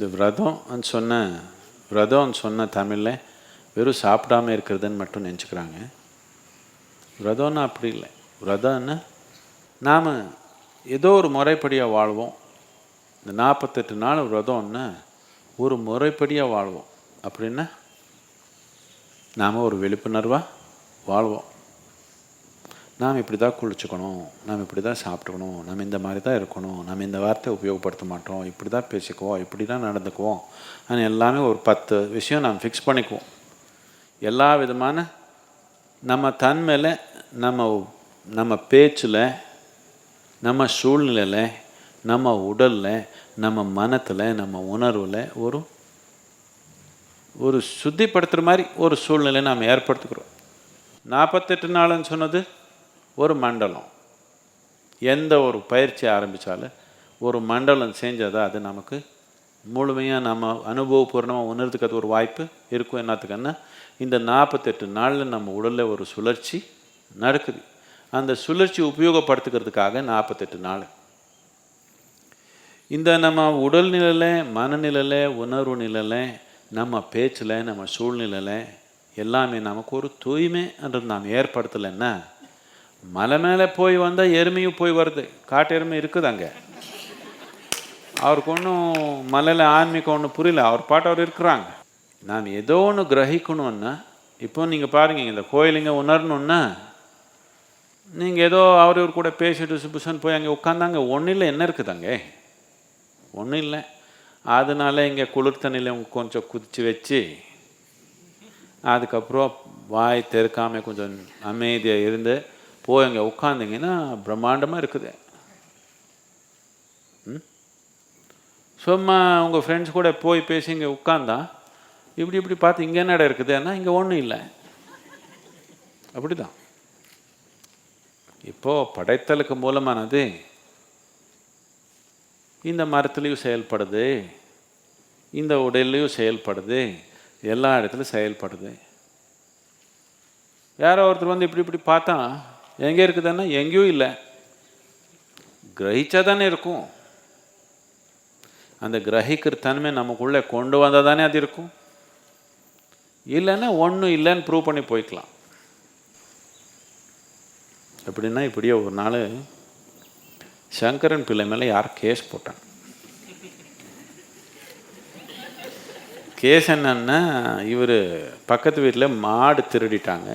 இந்த விரதம்னு சொன்ன விரதம்னு சொன்ன தமிழில் வெறும் சாப்பிடாம இருக்கிறதுன்னு மட்டும் நினச்சிக்கிறாங்க. விரதம்னா அப்படி இல்லை. விரதம்னா நாம் ஏதோ ஒரு முறைப்படியாக வாழ்வோம். இந்த நாற்பத்தெட்டு நாள் விரதம்னா ஒரு முறைப்படியாக வாழ்வோம். அப்படின்னா நாம் ஒரு விழிப்புணர்வாக வாழ்வோம். நாம் இப்படி தான் குளிச்சுக்கணும் நாம் இப்படி தான் சாப்பிட்டுக்கணும் நம்ம இந்த மாதிரி தான் இருக்கணும் நம்ம இந்த வார்த்தை உபயோகப்படுத்த மாட்டோம் இப்படி தான் பேசிக்குவோம் இப்படி தான் நடந்துக்குவோம். ஆனால் எல்லாமே ஒரு பத்து விஷயம் நாம் ஃபிக்ஸ் பண்ணிக்குவோம். எல்லா விதமான நம்ம தன்மையில் நம்ம நம்ம பேச்சில் நம்ம சூழ்நிலையில் நம்ம உடலில் நம்ம மனத்தில் நம்ம உணர்வில் ஒரு ஒரு சுத்திப்படுத்துகிற மாதிரி ஒரு சூழ்நிலை நாம் ஏற்படுத்துக்கிறோம். நாற்பத்தெட்டு நாளுன்னு சொன்னது ஒரு மண்டலம். எந்த ஒரு பயிற்சி ஆரம்பித்தாலும் ஒரு மண்டலம் செஞ்சால் தான் அது நமக்கு முழுமையாக நம்ம அனுபவபூர்ணமாக உணர்றதுக்கு அது ஒரு வாய்ப்பு இருக்கும். என்னத்துக்குன்னா இந்த நாற்பத்தெட்டு நாளில் நம்ம உடலில் ஒரு சுழற்சி நடக்குது. அந்த சுழற்சி உபயோகப்படுத்துக்கிறதுக்காக நாற்பத்தெட்டு நாள். இந்த நம்ம உடல்நிலையில் மனநிலையில் உணர்வு நிலையில் நம்ம பேச்சில் நம்ம சூழ்நிலையில் எல்லாமே நமக்கு ஒரு தூய்மைன்றது நாம் ஏற்படுத்தலைன்னா மலை மேலே போய் வந்தால் எருமையும் போய் வருது. காட்டு எருமை இருக்குது அங்கே. அவருக்கு ஒன்றும் மலையில் ஆன்மீகம் ஒன்றும் புரியல. அவர் பாட்டு அவர் இருக்கிறாங்க. நாம் ஏதோ ஒன்று கிரகிக்கணும்னா இப்போ நீங்கள் பாருங்க இந்த கோயிலுங்க உணரணுன்னா நீங்கள் ஏதோ அவர் இவர் கூட பேசிட்டு சுபுசன் போய் அங்கே உட்காந்தாங்க. ஒன்றும் இல்லை என்ன இருக்குது அங்கே? ஒன்றும் இல்லை. அதனால இங்கே குளிர் தண்ணியில் கொஞ்சம் குதித்து வச்சு அதுக்கப்புறம் வாய் தெருக்காமல் கொஞ்சம் அமைதியாக இருந்து போய் அங்கே உட்காந்திங்கன்னா பிரம்மாண்டமாக இருக்குது. சும்மா உங்கள் ஃப்ரெண்ட்ஸ் கூட போய் பேசி இங்கே உட்காந்தா இப்படி இப்படி பார்த்து இங்கே என்னடா இருக்குதுன்னா இங்கே ஒன்றும் இல்லை. அப்படிதான். இப்போ படைத்தலுக்கு மூலமானது இந்த மரத்துலேயும் செயல்படுது. இந்த உடல்லையும் செயல்படுது. எல்லா இடத்துலையும் செயல்படுது. யாரோ ஒருத்தர் வந்து இப்படி இப்படி பார்த்தா எங்கே இருக்குதுன்னா எங்கேயும் இல்லை. கிரகிச்சா தானே இருக்கும். அந்த கிரகிக்கிற தன்மை நமக்குள்ளே கொண்டு வந்தால் தானே அது இருக்கும். இல்லைன்னா ஒன்றும் இல்லைன்னு ப்ரூவ் பண்ணி போய்க்கலாம். எப்படின்னா இப்படியே ஒரு நாள் சங்கரன் பிள்ளை மேலே யார் கேஸ் போட்டான் கேஸ் என்னன்னா இவர் பக்கத்து வீட்டில் மாடு திருடிட்டாங்க.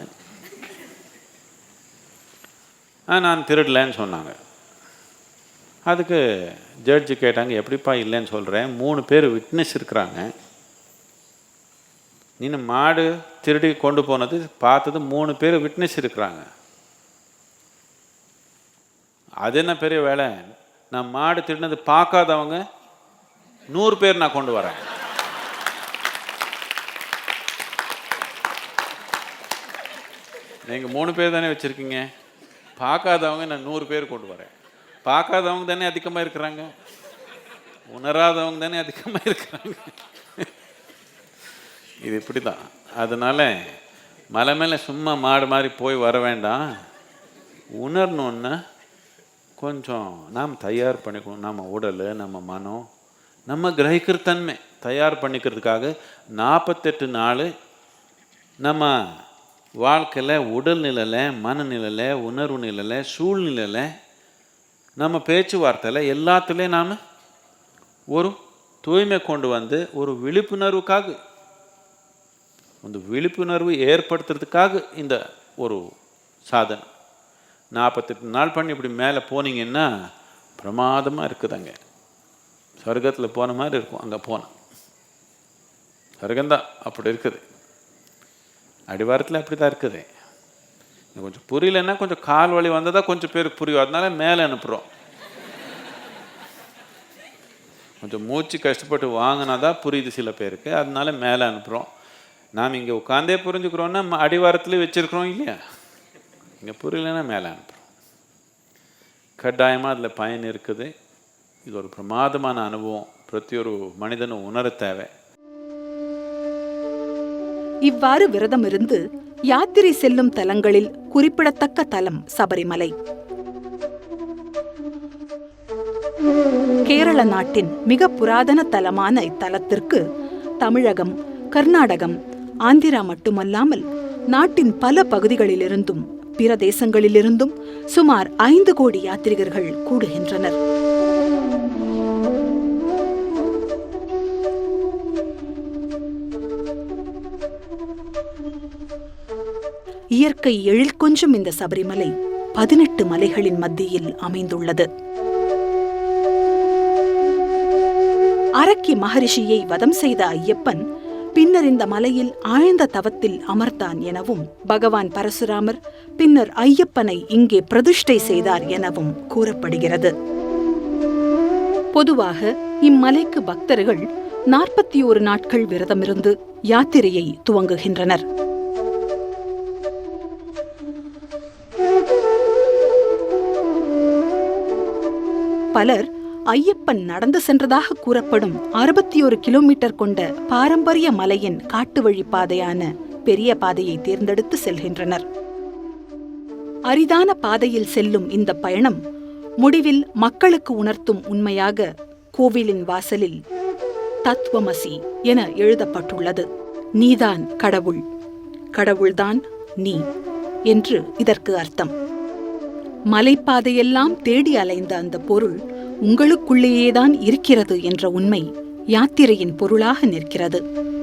நான் திருடலைன்னு சொன்னாங்க. அதுக்கு ஜட்ஜு கேட்டாங்க எப்படிப்பா இல்லைன்னு சொல்கிறேன் மூணு பேர் விட்னஸ் இருக்கிறாங்க. நீ மாடு திருடி கொண்டு போனது பார்த்தது மூணு பேர் விட்னஸ் இருக்கிறாங்க. அது என்ன பெரிய வேலை? நான் மாடு திருடினது பார்க்காதவங்க நூறு பேர் நான் கொண்டு வரேன். நீங்கள் மூணு பேர் தானே வச்சுருக்கீங்க? பார்க்காதவங்க நான் நூறு பேர் கொண்டு வரேன். பார்க்காதவங்க தானே அதிகமாக இருக்கிறாங்க. உணராதவங்க தானே அதிகமாக இருக்கிறாங்க. இது இப்படி தான் அதனால் மலை மேலே சும்மா மாடு மாதிரி போய் வர வேண்டாம். உணரணுன்னா கொஞ்சம் நாம் தயார் பண்ணிக்கணும். நம்ம உடல் நம்ம மனம் நம்ம கிரகிக்கிற தன்மை தயார் பண்ணிக்கிறதுக்காக நாற்பத்தெட்டு நாள் நம்ம வாழ்க்கையில் உடல்நிலையில் மனநிலையில் உணர்வு நிலையில் சூழ்நிலையில் நம்ம பேச்சுவார்த்தையில் எல்லாத்துலேயும் நாம் ஒரு தூய்மை கொண்டு வந்து ஒரு விழிப்புணர்வுக்காக அந்த விழிப்புணர்வு ஏற்படுத்துறதுக்காக இந்த ஒரு சாதனை நாற்பத்தெட்டு நாள் பண்ணி இப்படி மேலே போனீங்கன்னா பிரமாதமாக இருக்குது அங்கே சொர்க்கத்தில் போன மாதிரி இருக்கும். அங்கே போனால் சொர்க்கந்தான் அப்படி இருக்குது. அடிவாரத்தில் அப்படி தான் இருக்குது. இது கொஞ்சம் புரியலன்னா கொஞ்சம் கால் வலி வந்தால் தான் கொஞ்சம் பேருக்கு புரியும். அதனால மேலே அனுப்புகிறோம் கொஞ்சம் மூச்சு கஷ்டப்பட்டு வாங்கினா தான் புரியுது சில பேருக்கு. அதனால மேலே அனுப்புகிறோம் நாம் இங்கே உட்காந்தே புரிஞ்சுக்கிறோன்னா ம- அடிவாரத்துலேயே வச்சுருக்குறோம் இல்லையா? இங்கே புரியலன்னா மேலே அனுப்புகிறோம் கட்டாயமாக அதில் பயன் இருக்குது. இது ஒரு பிரமாதமான அனுபவம். பிரதி ஒரு மனிதனும் உணர தேவை. இவ்வாறு விரதம் இருந்து யாத்திரை செல்லும் தலங்களில் குறிப்பிடத்தக்க தலம் சபரிமலை. கேரள நாட்டின் மிக புராதன தலமான இத்தலத்திற்கு தமிழகம் கர்நாடகம் ஆந்திரா மட்டுமல்லாமல் நாட்டின் பல பகுதிகளிலிருந்தும் பிற தேசங்களிலிருந்தும் சுமார் ஐந்து கோடி யாத்ரிகர்கள் கூடுகின்றனர். இயற்கை எழில் கொஞ்சும் இந்த சபரிமலை பதினெட்டு மலைகளின் மத்தியில் அமைந்துள்ளது. அரக்கி மகரிஷியை வதம் செய்த ஐயப்பன் பின்னர் இந்த மலையில் ஆழ்ந்த தவத்தில் அமர்ந்தான் எனவும் பகவான் பரசுராமர் பின்னர் ஐயப்பனை இங்கே பிரதிஷ்டை செய்தார் எனவும் கூறப்படுகிறது. பொதுவாக இம்மலைக்கு பக்தர்கள் நாற்பத்தி ஒரு நாட்கள் விரதமிருந்து யாத்திரையை துவங்குகின்றனர். பலர் ஐயப்பன் நடந்து சென்றதாக கூறப்படும் அறுபத்தி ஒரு கிலோமீட்டர் கொண்ட பாரம்பரிய மலையின் காட்டு வழி பாதையான பெரிய பாதையை தேர்ந்தெடுத்து செல்கின்றனர். அரிதான பாதையில் செல்லும் இந்த பயணம் முடிவில் மக்களுக்கு உணர்த்தும் உண்மையாக கோவிலின் வாசலில் தத்துவமசி என எழுதப்பட்டுள்ளது. நீதான் கடவுள். கடவுள்தான் நீ என்று இதற்கு அர்த்தம். மலைப்பாதையெல்லாம் தேடி அலைந்த அந்த பொருள் உங்களுக்குள்ளேயேதான் இருக்கிறது என்ற உண்மை யாத்திரையின் பொருளாக நிற்கிறது.